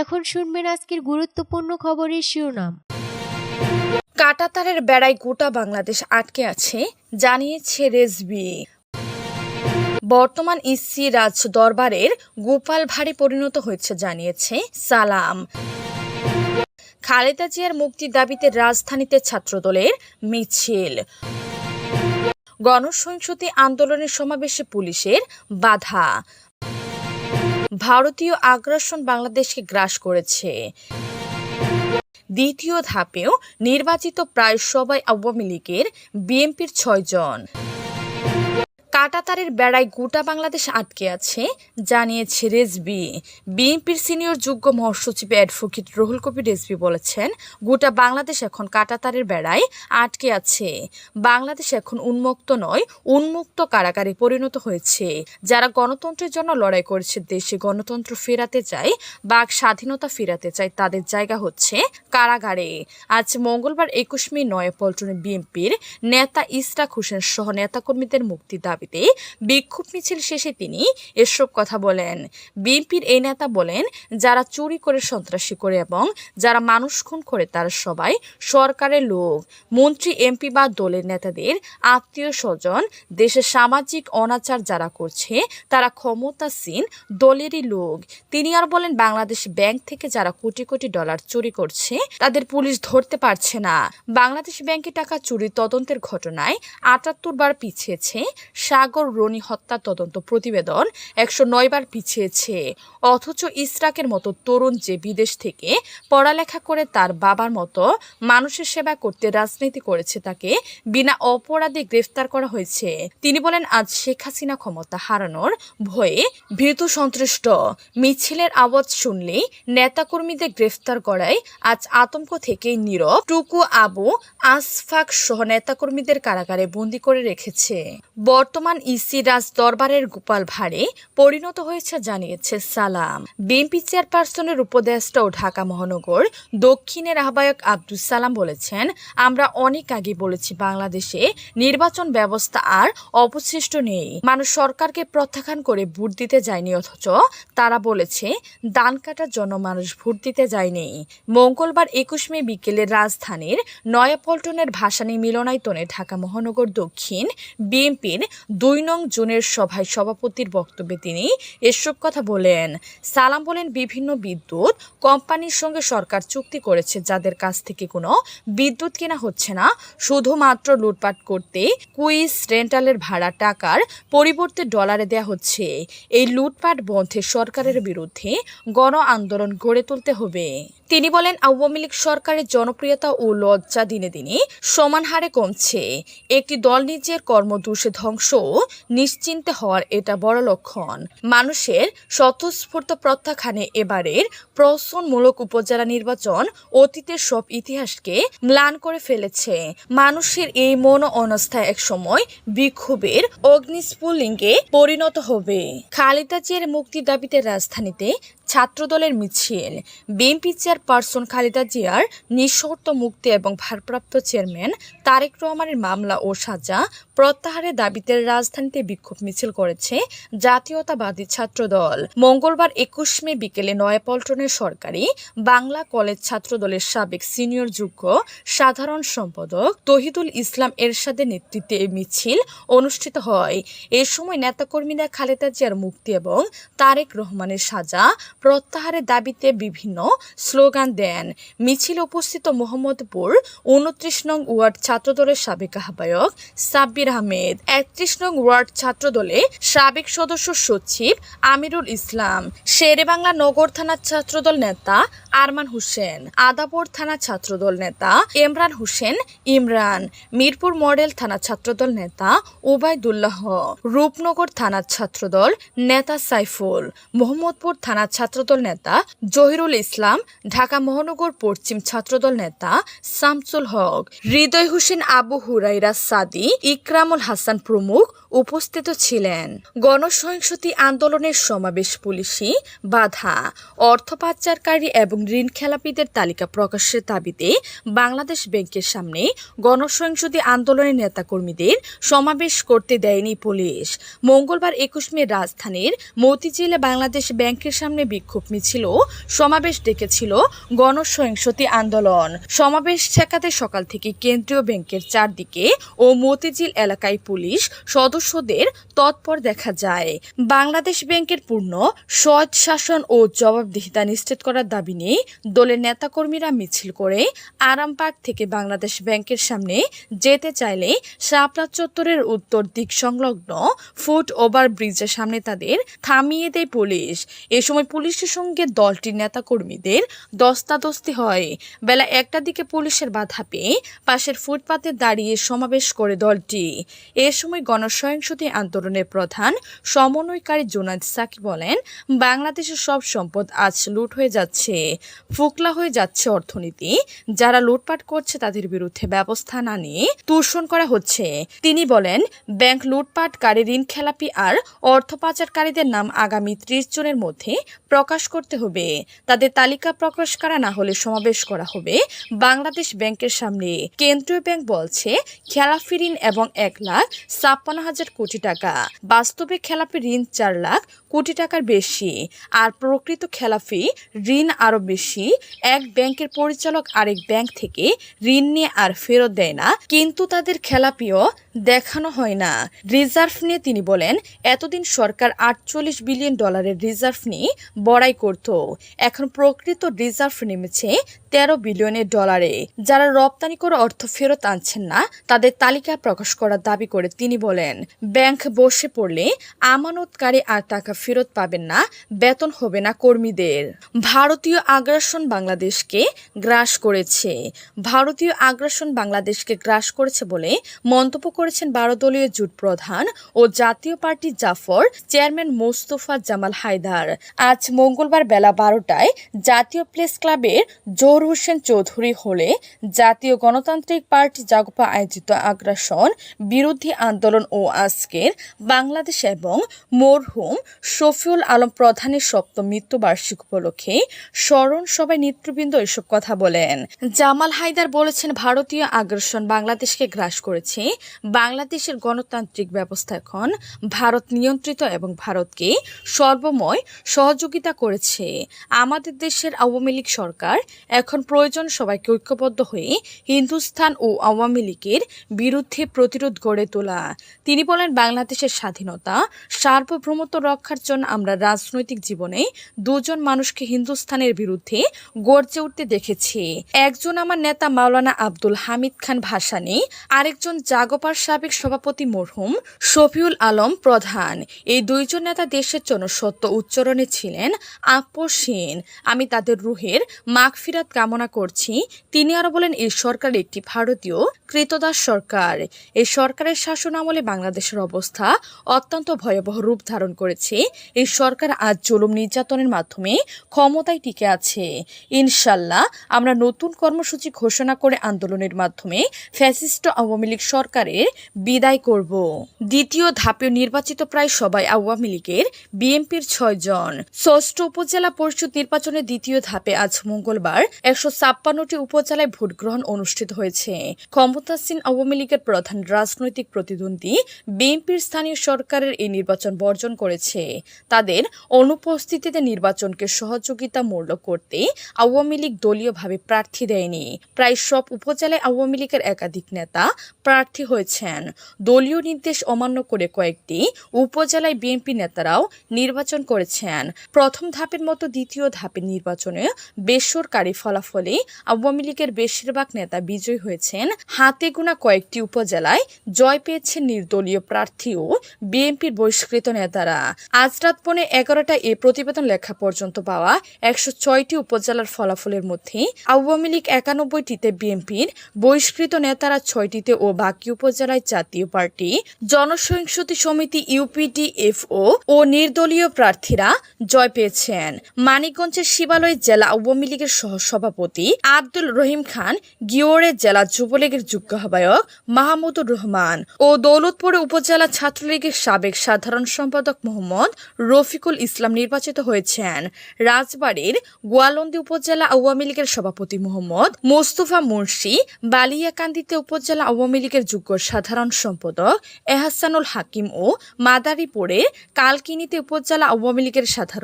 এখন শুনবেন আজকের গুরুত্বপূর্ণ খবরের শিরোনাম। কাটাতারের বেড়ায় গোটা বাংলাদেশ আটকে আছে, জানিয়েছে রেজবি বর্তমান ইসি রাজ দরবারের গোপাল ভারী পরিণত হয়েছে, জানিয়েছে সালাম। খালেদা জিয়ার মুক্তির দাবিতে রাজধানীতে ছাত্রদলের মিছিল। গণসহিংসতি আন্দোলনের সমাবেশে পুলিশের বাধা। ভারতীয় আগ্রাসন বাংলাদেশকে গ্রাস করেছে। দ্বিতীয় ধাপেও নির্বাচিত প্রায় সবাই আওয়ামী লীগের বিএনপির ছয়জন। কাটাতারের বেড়ায় গোটা বাংলাদেশ আটকে আছে, জানিয়েছে রেজবি বিএনপির সিনিয়র যুগ্ম মহাসচিব অ্যাডভোকেট রহুল কবির রেজবি বলেছেন, গোটা বাংলাদেশ এখন কাটাতারের বেড়ায় আটকে আছে। বাংলাদেশ এখন উন্মুক্ত নয়, উন্মুক্ত কারাগারে পরিণত হয়েছে। যারা গণতন্ত্রের জন্য লড়াই করেছে, দেশে গণতন্ত্র ফেরাতে চায়, বাক স্বাধীনতা ফেরাতে চায়, তাদের জায়গা হচ্ছে কারাগারে। আজ মঙ্গলবার একুশ মে নয়, পল্টনে বিএনপির নেতা ইসরাক হোসেন সহ নেতাকর্মীদের মুক্তি দাবিতে বিক্ষোভ মিছিল শেষে তিনি এসব কথা বলেন। বিএনপির এই নেতা বলেন, যারা চুরি করে সন্ত্রাসী করে এবং যারা মানুষ খুন করে তারা সবাই সরকারের লোক। মন্ত্রী, এমপি বা দলের নেতাদের আত্মীয় স্বজন, দেশের সামাজিক অনাচার যারা করছে, তারা ক্ষমতাসীন দলেরই লোক। তিনি আর বলেন, বাংলাদেশ ব্যাংক থেকে যারা কোটি কোটি ডলার চুরি করছে, তাদের পুলিশ ধরতে পারছে না। বাংলাদেশ ব্যাংকে টাকা চুরি তদন্তের ঘটনায় আটাত্তর বার পিছিয়েছে সাগর রনি হত্যা তদন্ত প্রতিবেদন একশো নয় বার পিছিয়েছে। অথচ ইসরাকের মতো তরুণ যে বিদেশ থেকে পড়ালেখা করে তার বাবার মতো মানুষের সেবা করতে রাজনীতি করেছে তাকে বিনা অপরাধে গ্রেফতার করা হয়েছে। তিনি বলেন, আজ শেখ হাসিনা ক্ষমতা হারানোর ভয়ে ভীত সন্ত্রস্ত মিছিলের আওয়াজ শুনলেই নেতাকর্মীদের গ্রেফতার করায় আজ আতঙ্ক থেকেই নীরব। টুকু আবু আসফাক সহ নেতাকর্মীদের কারাগারে বন্দি করে রেখেছে। বর্তমান ইসি রাজ দরবারের গোপাল ভাড়ে পরিণত হয়েছে জানিয়েছে সালাম। বিএনপি চেয়ারপারসনের উপদেষ্টা ও ঢাকা মহানগর দক্ষিণের আহ্বায়ক আব্দুল সালাম বলেছেন, আমরা অনেক আগে বলেছি বাংলাদেশে নির্বাচন ব্যবস্থা আর অবশিষ্ট নেই। মানুষ সরকারকে প্রত্যাখ্যান করে ভোট দিতে যায়নি অথচ তারা বলেছে দান কাটার জন্য মানুষ ভোট দিতে যায়নি। মঙ্গলবার একুশ মে বিকেলে রাজধানীর নয়াপল্টনের ভাসানী মিলনায়তনে ঢাকা মহানগর দক্ষিণ বিএনপির দুই নং জুনের সভায় সভাপতির বক্তব্যে তিনি এসব কথা বলেন। সালাম বলেন, বিভিন্ন বিদ্যুৎ কোম্পানির সঙ্গে সরকার চুক্তি করেছে, যাদের কাছ থেকে কোনো বিদ্যুৎ কেনা হচ্ছে না। শুধুমাত্র লুটপাট করতে কুইজ, রেন্টালের ভাড়া, টাকার পরিবর্তে ডলারে দেয়া হচ্ছে। এই লুটপাট বন্ধে সরকারের বিরুদ্ধে গণ আন্দোলন গড়ে তুলতে হবে। তিনি বলেন, আওয়ামী লীগ সরকারের জনপ্রিয়তা ও লজ্জা দিনে দিনে সমান হারে কমছে। একটি দল নিজের কর্মদোষে ধ্বংস, নিশ্চিন্তে হওয়ার এটা বড় লক্ষণ। মানুষের স্বতঃস্ফূর্ত প্রত্যাখ্যানে এবারের প্রশ্নমূলক উপজেলা নির্বাচন অতীতের সব ইতিহাসকে ম্লান করে ফেলেছে। মানুষের এই মন অনস্থা একসময় বিক্ষোভের অগ্নিস্ফুলিঙ্গে পরিণত হবে। খালেদা জিয়ার মুক্তি দাবিতে রাজধানীতে ছাত্রদলের মিছিল। বিএনপি চেয়ারপারসন খালেদা জিয়ার নিঃশর্ত মুক্তি এবং ভারপ্রাপ্ত চেয়ারম্যান তারেক রহমানের মামলা ও সাজা প্রত্যাহারের দাবিতে রাজধানীতে বিক্ষোভ মিছিল করেছে জাতীয়তাবাদী ছাত্রদল। মঙ্গলবার একুশ মে বিকেলে নয়াপল্টনের সরকারি বাংলা কলেজ ছাত্র দলের সাবেক সিনিয়র যুগ্ম সাধারণ সম্পাদক তহিদুল ইসলাম এরশাদের নেতৃত্বে এই মিছিল অনুষ্ঠিত হয়। এ সময় নেতাকর্মীরা খালেদা জিয়ার মুক্তি এবং তারেক রহমানের সাজা, প্রত্যাহারের দাবিতে বিভিন্ন স্লোগান দেন। মিছিল উপস্থিত মোহাম্মদপুর, উনত্রিশ নং ওয়ার্ড ছাত্রদলের সাবেক আহ্বায়ক সাব্বির আহমেদ, একত্রিশ নং ওয়ার্ড ছাত্রদলে সাবেক সদস্য সচিব আমিরুল ইসলাম, শেরেবাংলা নগর থানার ছাত্রদল নেতা আরমান হোসেন আদাপুর থানা ছাত্রদল নেতা ইমরান হোসেন ইমরান, মিরপুর মডেল থানা ছাত্রদল নেতা ওবায়দুল্লাহ রূপনগর থানার ছাত্রদল নেতা সাইফুল, মোহাম্মদপুর থানা ছাত্রদল নেতা জহিরুল ইসলাম, ঢাকা মহানগর পশ্চিম ছাত্রদল নেতা শামসুল হক, হৃদয় হোসেন আবু হুরাইরা সাদি ইকরা একরামুল হাসান প্রমুখ উপস্থিত ছিলেন। গণসহিংসতি আন্দোলনের সমাবেশ পুলিশি বাধা। অর্থ পাচারকারী এবং ঋণ খেলাপিদের তালিকা প্রকাশের দাবিতে বাংলাদেশ ব্যাংকের সামনে গণসহিংসতি আন্দোলনের নেতাকর্মীদের সমাবেশ করতে দেয়নি পুলিশ। মঙ্গলবার একুশ মে রাজধানীর মতিঝিলে বাংলাদেশ ব্যাংকের সামনে বিক্ষোভ মিছিল সমাবেশ ডেকেছিল গণসহিংসতি আন্দোলন। সমাবেশ ঠেকাতে সকাল থেকে কেন্দ্রীয় ব্যাংকের চারদিকে ও মতিঝিল এলাকায় পুলিশ সদস্যদের তৎপর দেখা যায়। বাংলাদেশ ব্যাংকের পূর্ণ সৎ শাসন ও জবাবদিহিতা নিশ্চিত করার দাবি নিয়ে দলের নেতাকর্মীরা মিছিল করে আরামবাগ থেকে বাংলাদেশ ব্যাংকের সামনে যেতে চাইলে শাপলা চত্বরের উত্তর দিক সংলগ্ন ফুট ওভার ব্রিজের সামনে তাদের থামিয়ে দেয় পুলিশ। এ সময় পুলিশের সঙ্গে দলটির নেতাকর্মীদের দস্তাদস্তি হয়। বেলা একটার দিকে পুলিশের বাধা পেয়ে পাশের ফুটপাতে দাঁড়িয়ে সমাবেশ করে দলটি। এ সময় গণসহিংসতি আন্দোলনের প্রধান সমন্বয়কারী জোনাদ সাকি বলেন বাংলাদেশের সব সম্পদ আজ লুট হয়ে যাচ্ছে, ফুকলা হয়ে যাচ্ছে অর্থনীতি। যারা লুটপাট করছে তাদের বিরুদ্ধে ব্যবস্থা না নিয়ে তুষণ করা হচ্ছে। তিনি বলেন, ব্যাংক লুটপাটকারী ঋণ খেলাপি আর অর্থ পাচারকারীদের নাম আগামী ত্রিশ জনের মধ্যে প্রকাশ করতে হবে। তাদের তালিকা প্রকাশ করা না হলে সমাবেশ করা হবে। বাংলাদেশ ব্যাংকের সামনে কেন্দ্রীয় ব্যাংক বলছে, খেলাপি ঋণ এবং এক লাখ ছাপ্পান্ন হাজার কোটি টাকা। বাস্তবে খেলাপি ঋণ চার লাখ কোটি টাকার বেশি। আর প্রকৃত খেলাফি ঋণ আরও বেশি। এক ব্যাংকের পরিচালক আরেক ব্যাংক থেকে ঋণ নিয়ে আর ফেরত দেয় না। কিন্তু তাদের খেলাপিও দেখানো হয় না। রিজার্ভ নিয়ে তিনি বলেন, এতদিন সরকার আটচল্লিশ বিলিয়ন ডলারের রিজার্ভ নিয়ে বড়াই করত। এখন প্রকৃত রিজার্ভ নেমেছে তেরো বিলিয়নের ডলারে। যারা রপ্তানি করে অর্থ ফেরত আনছেন না, তাদের তালিকা প্রকাশ করার দাবি করে তিনি বলেন, ব্যাংক বসে পড়লে আমানতকারী আর টাকা ফেরত পাবেন না, বেতন হবে না কর্মীদের। ভারতীয় আগ্রাসন বাংলাদেশকে গ্রাস করেছে। ভারতীয় আগ্রাসন বাংলাদেশকে গ্রাস করেছে বলে মন্তব্য করেছেন বারো দলীয় জোট প্রধান ও জাতীয় পার্টি জাফর চেয়ারম্যান মোস্তফা জামাল হায়দার। আজ মঙ্গলবার বেলা বারোটায় জাতীয় প্রেস ক্লাবের জোর হোসেন চৌধুরী হলে জাতীয় গণতান্ত্রিক পার্টি জাগপা আয়োজিত আগ্রাসন, বিরোধী আন্দোলন ও আজকের বাংলাদেশ এবং মরহুম শফিউল আলম প্রধানের সপ্তম মৃত্যুবার্ষিক উপলক্ষে স্মরণ সভায় নেতৃবৃন্দ এসব কথা বলেন। জামাল হায়দার বলেছেন, ভারতীয় আগ্রাসন বাংলাদেশকে গ্রাস করেছে। বাংলাদেশের গণতান্ত্রিক ব্যবস্থা এখন ভারত নিয়ন্ত্রিত এবং ভারতকে সর্বময় সহযোগিতা করেছে। আমাদের দেশের আওয়ামী লীগ সরকার এখন প্রয়োজন সবাইকে ঐক্যবদ্ধ হয়ে হিন্দুস্থান ও আওয়ামী লীগের বিরুদ্ধে প্রতিরোধ গড়ে তোলা। তিনি বলেন, বাংলাদেশের স্বাধীনতা, সার্বভৌমত্ব রক্ষার জন্য আমরা রাজনৈতিক জীবনে দুজন মানুষকে হিন্দুস্থানের বিরুদ্ধে গর্জে উঠতে দেখেছি। একজন আমার নেতা মাওলানা আব্দুল হামিদ খান ভাসানী, আরেকজন জাগোপার সাবেক সভাপতি মরহুম শফিউল আলম প্রধান। এই দুইজন নেতা দেশের জন্য সত্য উচ্চারণে ছিলেন আপসীন আমি তাদের রুহের মাগফিরাত কামনা করছি। তিনি আরও বলেন, এই সরকার একটি ভারতীয় কৃতদাস সরকার। এই সরকারের শাসন আমলে বাংলাদেশের অবস্থা অত্যন্ত ভয়াবহ রূপ ধারণ করেছে। এই সরকার আজ জুলুম নির্যাতনের মাধ্যমে ক্ষমতায় টিকে আছে। ইনশাল্লাহ আমরা নতুন কর্মসূচি ঘোষণা করে আন্দোলনের মাধ্যমে ফ্যাসিস্ট আওয়ামী লীগ সরকারের বিদায় করব। দ্বিতীয় ধাপে নির্বাচিত প্রায় সবাই আওয়ামী লীগের বিএনপির ছয় জন ষষ্ঠ উপজেলা পরিষদ নির্বাচনের দ্বিতীয় ধাপে আজ মঙ্গলবার একশো ছাপ্পান্নটি উপজেলায় ভোট গ্রহণ অনুষ্ঠিত হয়েছে। ক্ষমতাসীন আওয়ামী লীগের প্রধান রাজনৈতিক প্রতিদ্বন্দ্বী বিএনপির স্থানীয় সরকারের এই নির্বাচন বর্জন করেছে। তাদের অনুপস্থিতিতে নির্বাচনকে সহযোগিতামূলক করতে আওয়ামী লীগ দলীয়ভাবে প্রার্থী দেয়নি। প্রায় সব উপজেলায় আওয়ামী লীগের একাধিক নেতা প্রার্থী হয়েছেন। দলীয় নির্দেশ অমান্য করে কয়েকটি উপজেলায় বিএনপি নেতারাও নির্বাচন করেছেন। প্রথম ধাপের মতো দ্বিতীয় ধাপের নির্বাচনে বেসরকারি ফলাফলে আওয়ামী লীগের বেশিরভাগ নেতা বিজয়ী হয়েছেন। হাতে গোনা কয়েকটি উপজেলায় জয় পেয়েছেন নির্দলীয় প্রার্থী ও বিএনপির বহিষ্কৃত নেতারা। আজ রাত পৌনে এগারোটা এ প্রতিবেদন লেখা পর্যন্ত পাওয়া একশো ছয়টি উপজেলার ফলাফলের মধ্যে আওয়ামী লীগ একানব্বইটিতে বিএনপির বহিষ্কৃত নেতারা ছয়টিতে ও বাকি উপজেলায় জাতীয় পার্টি, জনসহিংসতি সমিতি ইউপিডিএফও ও নির্দলীয় প্রার্থীরা জয় পেয়েছেন। মানিকগঞ্জের শিবালয় জেলা আওয়ামী লীগের সহসভাপতি সভাপতি আব্দুল রহিম খান গিওরে জেলা যুবলীগের যুগ্ম আহ্বায়ক মাহমুদুর রহমান ও দৌলতপুর উপজেলা ছাত্রলীগের সাবেক সাধারণ সম্পাদক মোহাম্মদ রফিকুল ইসলাম নির্বাচিত হয়েছেন। রাজবাড়ীর গোয়ালন্দি উপজেলা আওয়ামী লীগের সভাপতি মোহাম্মদ মোস্তফা মুন্সি, বালিয়াকান্দিতে উপজেলা আওয়ামী লীগের যুগ্ম সাধারণ সম্পাদক এহাসানুল হাকিম ও মাদারীপুরে কালকিনিতে উপজেলা আওয়ামী লীগের সাধারণ